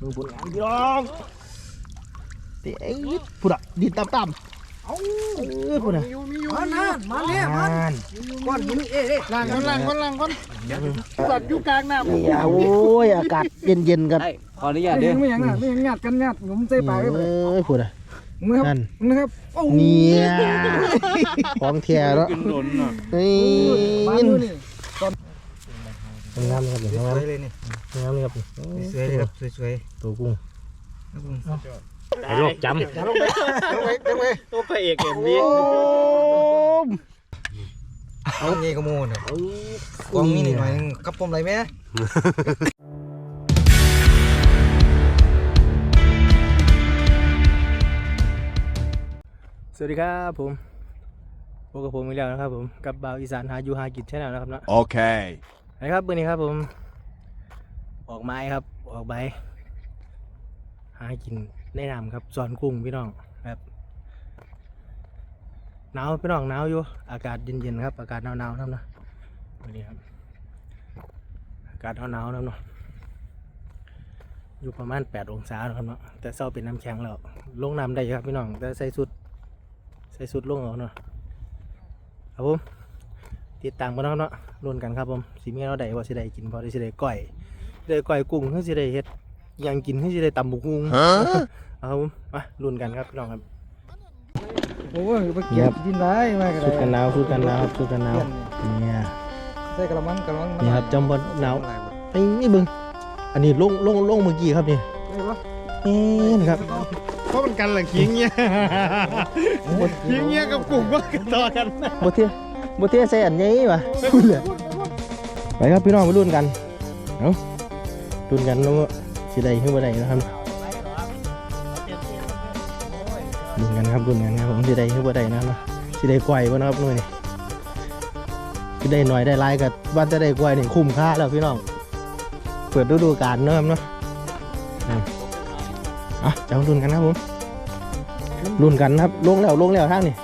ดูผลงานพี่น้องเตะพุ่นอะดินตามตามเอ้าพุ่นอะมานะมาเนี่ยมางานก้อนนี้เอ๊ะล่างก้อนล่างก้อนล่างก้อนสัตว์อยู่กลางน้ำนี่อะโอ้ยอากาศเย็นเย็นๆกันได้ขออนุญาตไม่เด้อยังไม่ยังอะไม่ยังงัดกันงัดหนุ่มใส่ปากไปเอ้ยพุ่นอะมึงครับนั่นมึงครับโอ้เนี่ยของแท้แล้วกินหล่นอะ นี่ มาดูนี่ งามครับสงามวยเลยนี่งามครับสวยเลยครับสวยตัวกุ้งไอ้โรคจำๆลงไปลงไปลงไปตัวพระเอกเอ็มวีมเอาเงี้ยกระโมนอะกองมีนิดหน่อยกับผมอะไรไหมสวัสดีครับผมพบกับผมอีกแล้วนะครับผม กับบ่าวอีสานหาอยู่หากินชแนลนะครับเนาะ Okay. นะครับวันนี้ครับผม ออกไม้ครับ ออกใบหากินในน้ำครับสอนกุ้งพี่น้องครับหนาวพี่น้องหนาวอยู่ อากาศเย็นๆครับ อากาศหนาวๆนะครับนะวันนี้ครับอากาศหนาวๆนะครับเนาะอยู่ประมาณ 8 องศานะครับเนาะแต่เศร้าเป็นน้ำแข็งแล้วลงน้ำได้อยู่ครับพี่น้องแต่ใส่สุดใส่สุดลงเอาเนาะครับผม ติดตามกันเนาะเนาะรุ่นกันครับผมสิมีเราได้ว่าสิได้กินพอได้สิได้ก้อยสิได้ก้อยกุ้งคือสิได้เฮ็ดอิหยังกินคือสิได้ตำบุกุ้งเอาครับผมมารุ่นกันครับพี่น้องครับโอ้ยไปเก็บดินได้มากันชุดกันหนาวชุดกันหนาวชุดกันหนาวเนี่ยใส่กระมังกระมังนี่ครับจำบนหนาวไอ้นี่เบิ่งอันนี้ลงลงลงเมื่อกี้ครับนี่นี่นะครับเพราะมันกันแหละขิงเงี้ยขิงเงี้ยกับกลุ่มก็ต่อกันบ่เที่ย บเที่ยใส่อันนี้วะพูดเลยไปครับพี่น้องไปรุ่นกันเอ้ารุ่นกันแล้วว่าสิได้คือบ่ได้นะครับรุ่นกันครับรุ่นกันครับผมสิได้คือบ่ได้นะครับเนะสิได้กวยบ่นะครับหน่วยนี่สิได้หน่อยได้หลายก็ว่าจะได้กวยนี่คุ้มค่าแล้วพี่น้องเปิดฤดูกาลเนาะครับเนาะอะจะมารุ่นกันครับผมรุ่นกันครับลงแล้วลงแล้วทางนี่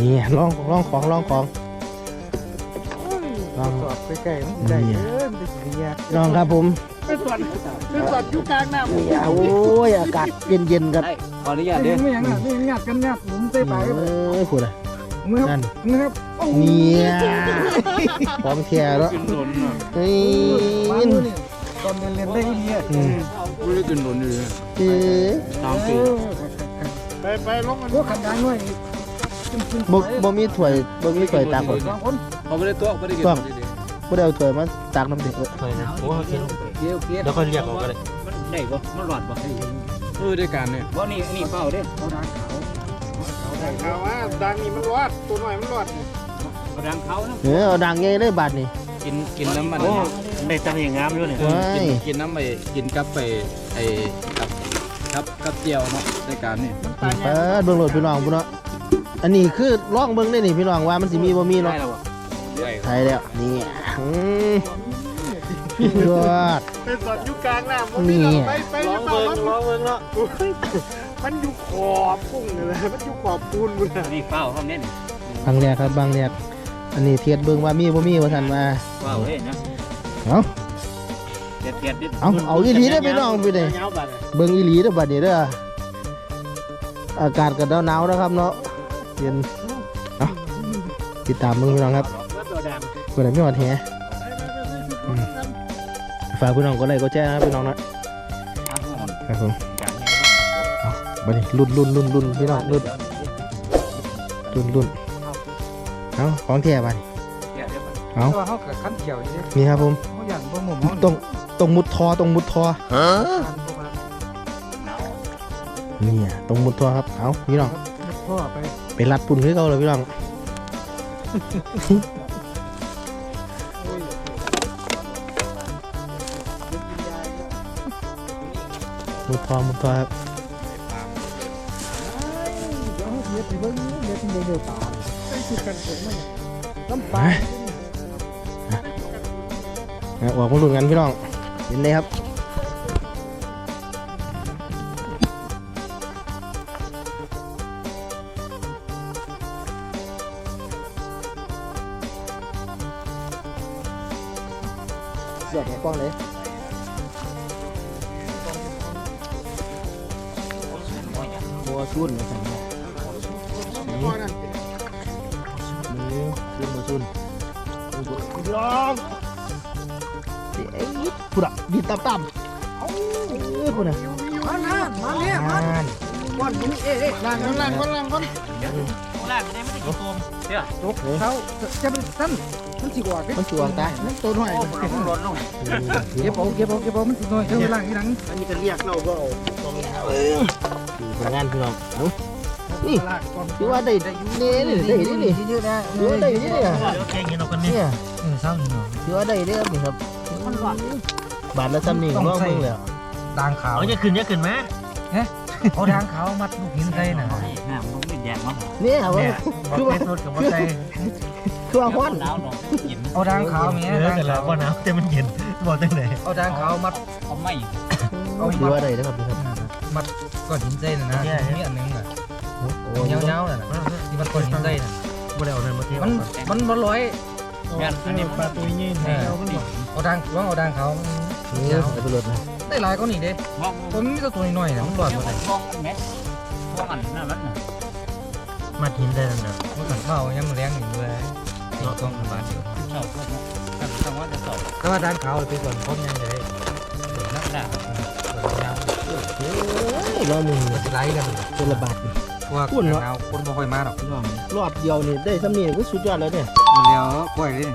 นี่ลองลองของลองของ ลอง สอบใกล้ๆมันได้เยอะมันจะเสียลองครับผมเป็นสัตว์เป็นสัตว์อยู่กลางน้ำนี่อะโอ้ยอากาศเย็นเย็นๆกันได้ขออนุญาตไม่เด้ยัองไม่ยังอะไม่ยังงัดกันงัดหนุ่มใส่ปากไปเอ้ยพูดอะมึงครับนั่นมึงครับโอ้เนี่ยของแท้แล้วกินหล่นอะนี่มาดูนี่ตอนเรียนเรียนได้ที่นี่อืมไม่ได้กินหล่นอยู่เอ๊ะสามปีไปไปลงมันพวกขันยางหน่อยจุ่มๆ บ่บ่มีถ้วยบ่มีถ้วยตักบ่สองคนเขาไม่ได้ตัวไม่ได้กินบ่ได้เอาถ้วยมาตักน้ำเด็กเออโอ้กินเกี่ยวเกี่ยวเดี๋ยวค่อยเรียกออกก็ได้มันได้บ่มันหลอดบ่เออได้การเนี่ยว่านี่นี่เป้าเด้เขาดังเขาเอาว่าดังนี่มันรอดตัวหน่อยมันรอดกระดังเขานะเออเอาดังใหญ่เลยบาดนี่กินกินน้ำมันได้ตังอย่างงามอยู่เนี่ยว้ากิยนกินน้ำไปกินกับไปไอ้กับกับกับเจียวเนาะได้การนี่เปิดเบิ่งโลดพี่น้องพุ่นเนาะ อันนี้คือลองเบิ่งได้นี่พี่น้องว่ามันสิมีบ่มีได้เนาะแล้วบ่ได้ไทยแล้วนี่อืมยอดเป็นสัตว์อยู่กลางน้ำมันมีเราไปไปลองเบิ่งลองเบิ่งเนาะมันอยู่ขอบกุ้งเลยมันอยู่ขอบปูนเลยนี่เป้าเขาเน้นบางแรกครับบางแรกอันนี้เทียดเบิ่งว่ามีบ่มีว่าซั่นว่าเป้าเฮ้ยนะเอ้าเด็ดเด็ดดิเอาเอาอีหลีได้อพี่น้องไปเลยเงาบัดเบิ่งอีหลีเด้อบัดนี้เด้ออากาศก็หนาวๆนะครับเนาะ เย็นเอ้าติดตามเบิ่งพี่น้องครับแล้วตัวดำเพื่อนไม่หอดแหอืมฝากพี่น้องก็ไลค์ก็แชร์นะครับพี่น้องนะครับผมเอาบัดนี้รุ่นรุ่นรุ่นรุ่นพี่น้องรุ่นรุ่นรุ่นเอาของแท้บัดนี้เอาตัวเขากับขั้นเขียวนี่นี่ครับผมเขาอย่างพวกหมุมตรงตรงมุดทอตรงมุดทอนี่อะตรงมุดทอครับเอาพี่น้อง พ่อไปไปรัดปุ่นคือเขาเลยพี่น้อง มุดทอมุดทอครับเดี๋ยวเขาเสียไปเบิ้งเดี๋ยวที่เดือดตาไอ้สุดกันผมมันน้ำปลาเอาออกมาลุ้นกันพี่น้องเห็นเลยครับ ดของกล้องเลยมัวซุ่นเลยสันเนี่ยนี่นี่คืมัวซุ่นยองพูดอะบีบตามตามเอ้าพูดอะมาหน้มาเน่มาก้อนนี้เอ๊ะนั่งนั่งก้อนนั่งก้อนก้อนแรกไม่ได้ไม่ได้ตัว กเขาจะเป็นสั้นมันสิกว่ามันจวงตามันตัวหน่อยเก็บเก็บเอาเก็บเอาเก็บเอามันสิหน่อยเท่าล่างอีหลังอันนี้ก็เรียกเราก็เอาผลงานพี่น้องเอ้านี่ล่างก่อนถือว่าได้นี่นี่ได้นี่นี่เยอะนะถือว่าได้นี่เนี่ยแกงเห็นเอากันนี่เนี่ยเออเศร้านี่เนาะถือว่าได้เด้อนี่ครับบาทละซ้ำนี่ร้องมึงเลยด่างขาวเอาจะขึ้นจะขึ้นไหม เอาด่างขาวมัดลูกหินใส่น่ะน้ำมันไม่แดงมั้งนี่ครับว่าคือว่าสดกับว่าใส่คือว่าฮ้อนหนาวหนาวกินเอาด่างขาวแม่เยอะด่างกันแล้ขาววว่าหนาวแต่มันเย็นบอกตั้งไหนเอาด่างขาวมัดเอาไม่ถือว่าได้นะครับพี่ครับมัดก้อนหินใส่น่ะนะมีอันนึงอะโอ้โอ้ยาวๆน่ะที่มันก้อนหินใส่น่ะบ่ได้เอานั่นมาเที่ยวมันมันบ่ร้อยงานอันนี้ปลาตัวยืนเออเอาด่างว่าเอาด่างขาวนี่ไอ้ตำรวจนะ ได้หลายก็นี่เด้มองผมมีตัวตัวน้อยๆน่ะมันรอดบ่ได้มองเม็ดมองอันนั้นมันมาหินได้นั่นน่ะมันกันเข้ายังแรงอยู่เลยนี่ต้องบาทเดียวชอบพวกนั้นต้องว่าจะสอบแต่ว่าด่างขาวไปก่อนพร้อมยังเลยนักหนาเฮ้ยร้องมึงมันสิไล่กันเป็นระบาดเพราะว่าคนเอาคนบ่ค่อยมาดอกพี่น้องรอบเดียวนี่ได้ซ้ำนี่ก็สุดยอดแล้วเนี่ยมันแล้วกล้วยเลย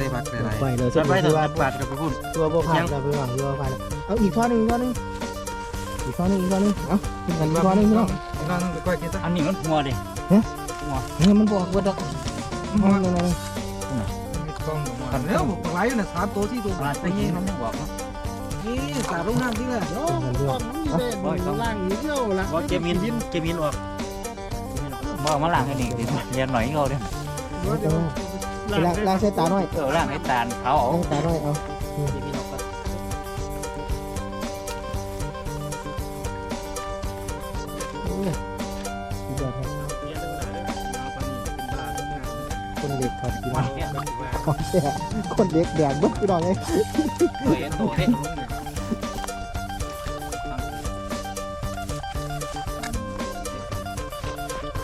ใส่ผักหลายไปเลยจะซ้ำไปนี่ถึคืงว่าบาทกับไปพูดตัวบ่ผ่านแล้วพี่น้องตัวผ่านเอาอีกข้อหนึ่งอีกข้อหนึ่งอีกข้อหนึ่งอีกข้อหนึ่งเอาอีกอันอีกข้อหนึ่งพี่น้องพี่น้องไปกล้วยกินซะอันนี้มันหัวดินี่มันบอกว่าดอกมันนั่นนั่นมีกล้องหันแล้วหลายอยู่น่ะ3ตัว4ตัวปลาตัวยืนมันยังบอกนี่สาดลงน้ำที่เละโอ้ตอนนี้ได้ล่างนี้เที่ยวละว่าเกมินเกมินออกบอกมาล้างให้ดีดิเรียนหน่อยเขาเด้ ล้างล้างใส่ตาหน่อยเออล้างให้ตาลเขาเอาล้างตาหน่อยเอาสุดยอดครับคนเด็กครับพี่น้องของแท้คนเด็กแดงเบิดพี่น้องเลยเคยเห็นตัวเด้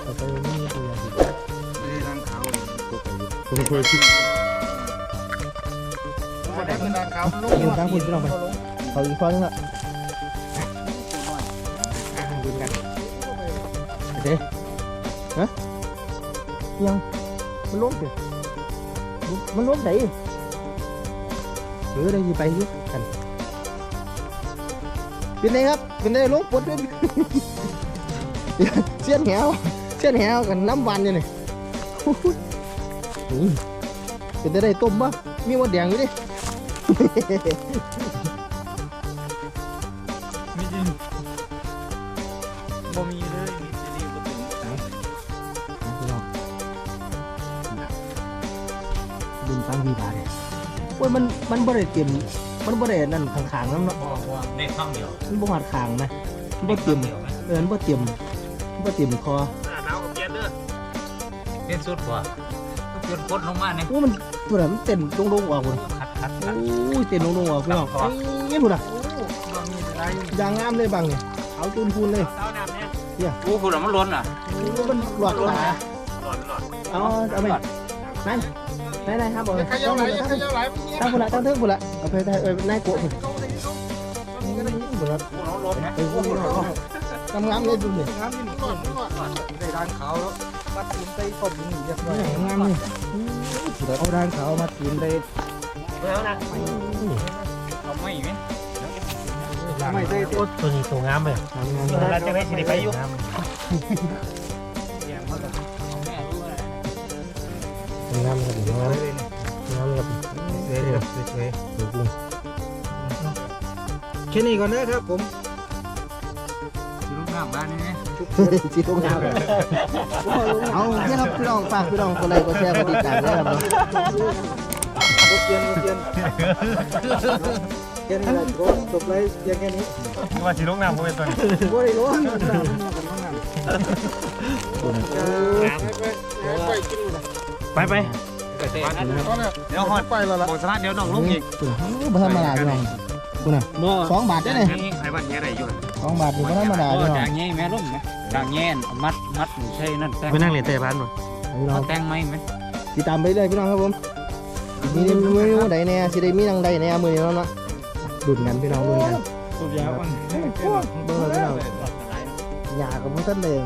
เอาไปนี่ตัวอย่างดี ได้เป็นด่างขาวลงกินข้างคุณพี่น้องไปเขาอีกข้อนึงละดูกันเด้ฮะยังมันล้มสิมันล้มไหนเออได้สิไปยุกันเป็นไงครับเป็นไงล้มปวดด้วยเสี้ยนแหวเสี้ยนแหวกันน้ำวันอยู่ นี่นี่เป็นได้ต้มปะมีมดแดงอยู่ดิ มีจริงบ่มีเลยมีจะดีบ่ถึงดึงตั้งวีบาเลยโอ้ยมันมันบ่ได้เต็มมันบ่ได้นั่นข้างๆนั่นเนาะได้ข้างเดียวมันบ่หัดข้างนะมันบ่เต็มเออมันบ่เต็มมันบ่เต็มคอหนาวกับเย็นเด้อเล่นสุดก ว่าก็เปลี่ยนกดลงมาเนี่ยโอ้มันตัวนั้นมันเต้นลงๆออกพุ่นคัดคัด โอคัด้ยเต้นลงๆออกพี่น้องเอ้ยพุ่นน่ะเรามีหลายอยู่ยางงามเลยบังเนี่ยเอาตูนพูนเลยเท้าน้ำเนี่ยโอ้คุณมันล้นอะโอ้ยมันหลอดตาล้นล้นเอาเอาไปนั่นไหนๆครับบอกเลยขยัตั้วงไหลพุ่นละขยัวไหลมันเงี้ยตั้งพุ่นละตั้งเทิงพุ่นละเอาไปได้เอ้ยนายโกะพุ่นเขาได้เขาพุ่นละคุณล้นนะเอ้ยพุ่นละงามๆเลยดูนี่งามอยู่นี่ก่อนก่อนได้ด่างขาวแล้ว มัดตีนใส่ต้มนี่เรียบร้อยนี่งามๆนี่เอาด่างขามัดตีนได้แล้วนะเอาไม่ไหมไม่ใส่ตัวตัวนี้ตัวงามเลยงามๆเราจะไม่สิไปยู่งามครับงามงามครับสวยเลยสวยดูกุ้งแค่นี้ก่อนนะครับผม สิลูกน้ำบ้านนี่สีตรงงามเอาเนี่ยครับพี่น้องฝากพี่น้องคนไรก็แชร์กดติดตามด้วยครับรถเกียนรถเกียนแค่นี้แหละรถจบเลยเพียงแค่นี้ว่าสิลงน้ำบ่เป็นตัวนี้โอ้ยร้อนไปกินเลยไปไปตอนนี้เดี๋ยวฮอดไปแล้วล่ะโฆษณาเดี๋ยวน้องลงอีกบ่ธรรมดาพี่น้องคุณน่ะบ่สองบาทได้เลยนี่ใครบ้านเนี้ยอะไรอยู่ส องบาทนี่ก็ธรรมดาบ่พี่น้องจางแง่แม่ล่มไหมจางแง่เอามัดมัดใช่นั่นแต่งไปนั่งเรียนเตะบ้านบ่พี่น้อเอางแต่งไหมไหมติดตามไปเรื่อยพี่น้องครับผมมีเมนูใดแน่สิได้มีนังใดแน่มือนี้เนาะเนาะดุนกันพี่น้องดุนกันสุดยอดมันเบิ่งเลยพี่น้องหญ้ากับพวกท่านเดิม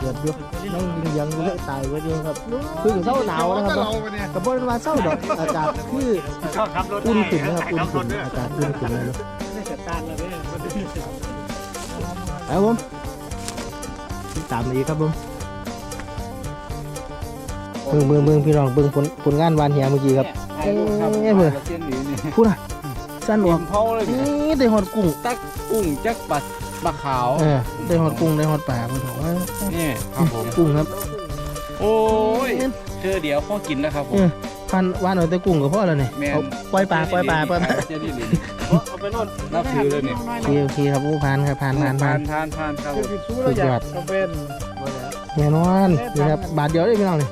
เกิดอยู่ยังยังอยู่เลยตายไว้อยู่ครับเพิ่งเศร้าหนาวนะครับเราเนี่ยกับบนมาเศร้าดอกอากาศคือชอบขับรถอุ่นขึ้นนะครับอุ่นขึ้นอากาศอุ่นขึ้นเลยเนาะ ไม่สตาร์ทแล้วเนี่ยเอาผมติดตามเลยครับผมเบิ่งเบิ่งเบิ่งพี่น้องเบิ่งผลผลงานวานเหียเมื่อกี้ครับเอ้ยครับเอ้ยเบิ่งเส้นนี้นี่พูดนะสั้นอเตรีอยกมเผาเลยนี่นี่ได้หอดกุ้งตักกุ้งจักปัดปลาขาวเออได้หอดกุ้งได้หอดปลาผมบอกว่านี่ครับผมกุ้งครับ โอ้ยเธอเดี๋ยวพ่อกินนะครับผมพันวานเอาแต่กุ้งกับพ่อแล้วนี่แม่นเอาปล่อยปลาปล่อยปลาปล่อยปลา เส้นนี้นี่เอาไปโน่นนับถือเลยนี่โอเคโอเคครับผู้พันครับผ่านผ่านผ่าทานนทานทานครับผมคือสู้เราอยากต้องเป็นแน่นอนนี่ครับบาทเดียวได้พี่น้องนี่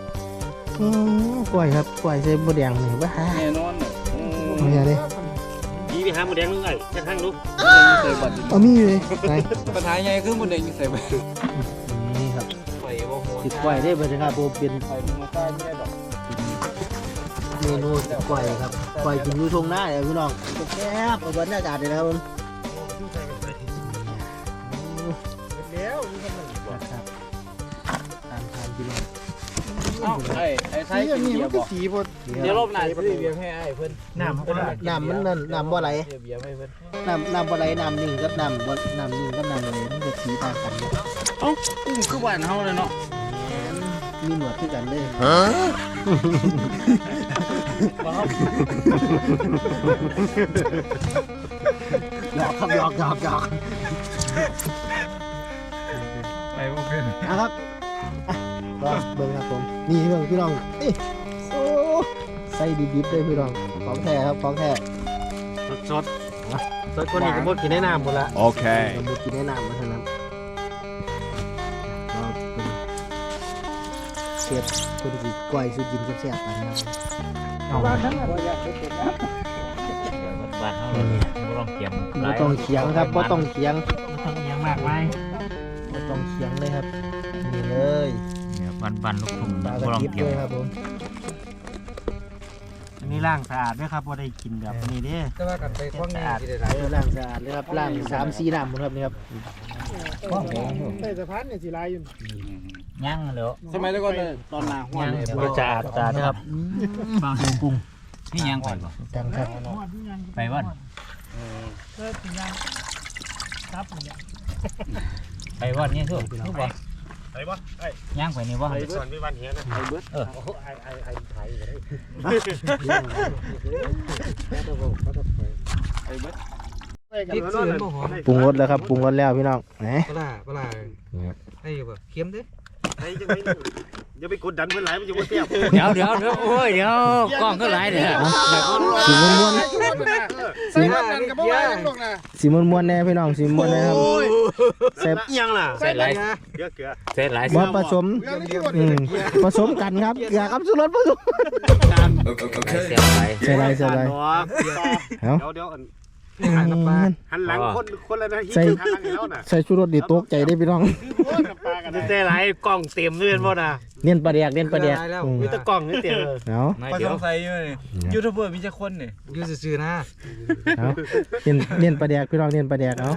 อืมกล้วยครับกล้วยใส่บดแดงนี่ว้าแน่นอนเลยโอ้เอาอย่างนี้ยีไปหาหมูแดงนึงไงจะข้างลูกใส่บัตรเอามีอยู่เลยไหนปัญหาใหญ่คือมันเด็กใส่บัตรนี่ครับไฟบ่หัวติดกล้วยได้เบิดครับผมเป็นไฟมันมาใต้เนี่ยดอก เมนูกล้วยครับกล้วยกินอยู่ตรงหน้าเลยพี่น้องแซ่บเอาบรรยากาศเลยนะครับผมแล้วครับตามทานพี่น้องเอ้าไอ้ไส้กินเบียมันร์ก็บ่สีบดเดี๋ยวรอบหน้าซื้อเบียร์ให้ไอ้เพิ่นน้ำน้ำมันนั่นน้ำบ่ไหลซื้อเบียร์ให้เพิ่นน้ำน้ำบ่ไหลน้ำนิ่งกับน้ำบ่น้ำนิ่งกับน้ำไหลมันจะสีต่างกันเนี่ยกุ้งคือบ้านเฮาเลยเนาะมีหนวดคือกันเลย หยอกครับหยอกหยอกหยอกไปโอเคนะครับก็เบิ่งครับผม นี่เบิ่งพี่น้องนี่โอ้ใส่ดิบๆเลยพี่น้อง ของแท้ครับ ของแท้สดสดคนนี้ก็หมดกินได้น้ำหมดละ Okay. เราไม่กินแนะนำมาเท่านั้นก็เป็นเสียบคนกินก้อยสุกินแซ่บไปนะครับ เอาบ้านเฮาเลยบ่ต้องเตรียมบ่ต้องเคียงครับบ่ต้องเคียงต้องยังมากไหมบ่ต้องเคียงเลยครับนี่เลยเนี่ยบ้านๆลูกทุ่งปลากระดิบเลยครับผมอันนี้ล้างสะอาดด้วยครับพอได้กินแบบนี้เด้แต่ว่ากันไปคว้างงานที่ได้หลายเออล้างสะอาดเลยครับล้างสามสี่น้ำหมดครับนี่ครับใส่สะพานเนี่ยสีลายอยู่ ย่างแล้วสมัยแต่ก่อนเนี่ยตอนหน้าห้วนเนี่ยก็จะอาดสะอาดนะครับบางกุ้งนี่ย่างไปบ่จังครับไปบ่อนเลิกกินยังครับเนี่ยไปบ่อนนี่คือคือบ่ไปบ่ไอ้ย่างไปนี่บ่ไปสอนพี่วันเฮียนะไปเบิดเออไอ้ไอ้ไอ้ไทยก็ได้ไปเบิดพริกซื้อบ่หอมปรุงรสแล้วครับปรุงรสแล้วพี่น้องแหมปลาปลาให้อยู่บ่เค็มเด้ไอ้จะไม่อย่าไปกดดันเพื่อนหลายมันจะไม่เตี้ยเดี๋ยวเดี๋ยวเดี๋ยวโอ้ยเดี๋ยวกล้องก็หลายเด้อสีม้วนใส่น้ำนั่นกับบ่ไหวลงนะๆสีม้วนๆแน่พี่น้องสีม้วนๆแน่ครับแซ่บยังล่ะใส่หลายเกลือเกลือใส่หลายบ่ผสมอืมผสมกันครับเกลือกับสุรสผสมใส่หลายใส่ไรใส่ไรเอ้าเดี๋ยวเดี๋ยว อืมหันหลังคนคนละนาทีใส่หันหลังแล้วน่ะใส่ชูรสดีตกใจได้พี่น้องแต่หลายกล่องเต็มเลยบ่น่ะเน้นปลาแดกเน้นปลาแดกอืมมีแต่กล่องนี่เต็มเอาไม่เดี๋ยว ยูทูบเบอร์มีจักคนนี่อยู่ซื่อๆนะเอาเน้นเน้นปลาแดกพี่น้องเน้นปลาแดกเอา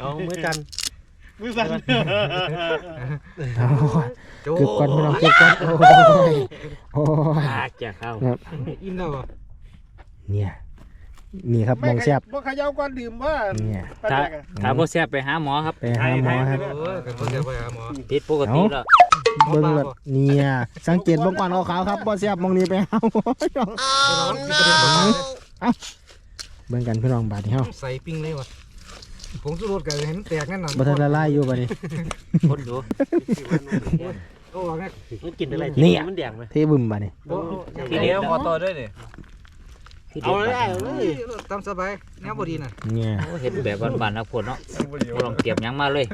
เอามือกันมือสั่นเอาโจเก็บก่อนพี่น้องเก็บก่อนโอ้ยโอ้ย ปากจะเข้า อิ่มแล้วบ่เนี่ย นี่ครับมองแซบบ่เขย่าก่อนดื่มว่าเนี่ยถ้าถ้าบ่แซ่บไปหาหมอครับไปหาหมอครับโอ้ยกันบ่เสียไปหาหมอผิดปกติแล้วเบิ่งเลยเนี่ยสังเกตเบิ่งก่อนขาวๆครับบ่แซบมองนี้ไปหาหมอพี่น้องร้อนกินกระเด็นมาเลยเบิ่งกันพี่น้องบาดนี้เฮาใส่ปิ้งเลยว่ะผงชูรสกันให้มันแตกนั่นน่ะบ่ทันละลายอยู่บัดนี้คนดูโอ้แม่มันกินอะไรเนี่ยมันแดงไหมเทบึมบัดนี้ทีเดียวขอต่อด้วยนี่ เอาเลยเอาเลยตามสบายแนวบ่ดีน่ะเนี่ยเห็นแบบบ้านๆนักพลเนาะบ่ต้องเตรียมหยังมาเลย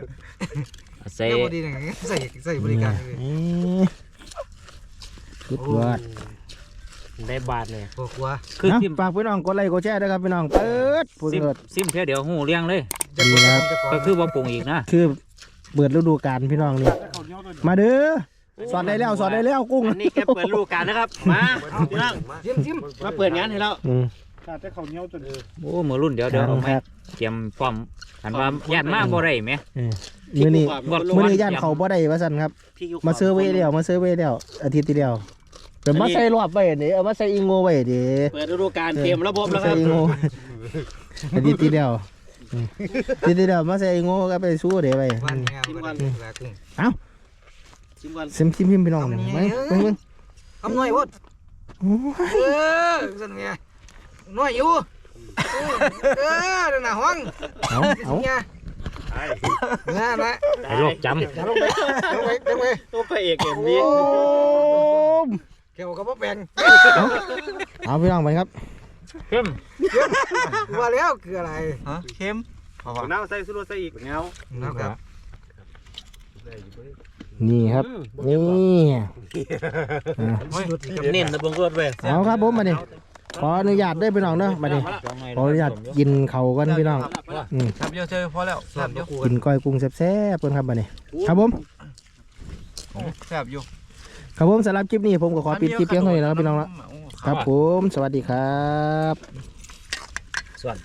ใส่แนวบ่ดีน่ะใส่ใส่บริการเลยเอ๊ะสุดยอดได้บาทเลยพวกว่าคือนะซิมฝากพี่น้องกดไลค์กดแชร์ด้วยครับพี่น้องเปิดพูดซิมเกิดซิมเพียเดี๋ยวหูเลี้ยงเลยดีนะครับก็คือว่าปรุงอีกนะคือเปิดฤดูกาลพี่น้องนี่มาเด้อ สอนได้แล้วสอนได้แล้วกุ้งอันนี้แกเปิดลูกกันนะครับ มาพี่น้องชิมชิมมาเปิดงานให้เราอืมขาดแต่เขาวเหนียวจนโอ้มือรุ่นเดี๋ยวเดี๋ยวทาเอางไหมแพ็คเตรียมฟอร์มหันว่าย่านมาบ่ได้ไหมเออมื้อนี้บ่มื้อนี้ย่านเขาบ่ได้ว่าซั่นครับพี่ยุมาซื้อไว้เดียวมาซื้อไว้เดียวอาทิตย์ที่เดียวแต่มาใส่รอบไว้นี่เอามาใส่อีโง่ไว้ดิเปิดฤดูกาลเตรียมระบบแล้วคใส่รับอีโง่อาทิตย์ที่เดียวอืมอาทิตย์ที่เดียวมาใส่อีโง่ก็ไปสู้เดี๋ยวไปวันนี้ ชิมก่อน ซิมซิมพิมพี่น้องนี่ไหมเบิ่งเบิ่งทำหน่อยพดโอ้ยเออสั่นไงหน่อยอยู่เออนั่นน่ะห้องเอาเอาไงนั่นนะไอ้โรคจจังไปจังไปจังไปตัวพระเอกเอ็มวีโอ้มเกี่ยวกับพ่อแปลงเอาพี่น้องไปครับำเข้มว่าแล้วคืออะไรฮะเค็มเน่าใส่สุรใส่อีกเงานะครับ นี่ครับ นี่อะเน้นนะบงรวดเว้ยเอาครับผมมาดิขออนุญาตได้พี่น้องเนาะมาดิขออนุญาตกินเขาวกันพี่น้องอืมครับเยอะเจอพอแล้วแซ่บอยู่กินก้อยกุ้งแซ่บๆเพิ่นครับมาดิครับผมแซ่บอยู่ครับผมสำหรับคลิปนี้ผมก็ขอปิดคลิปเพียงเท่านี้นะครับพี่น้องนะครับผม สวัสดีครับส่วน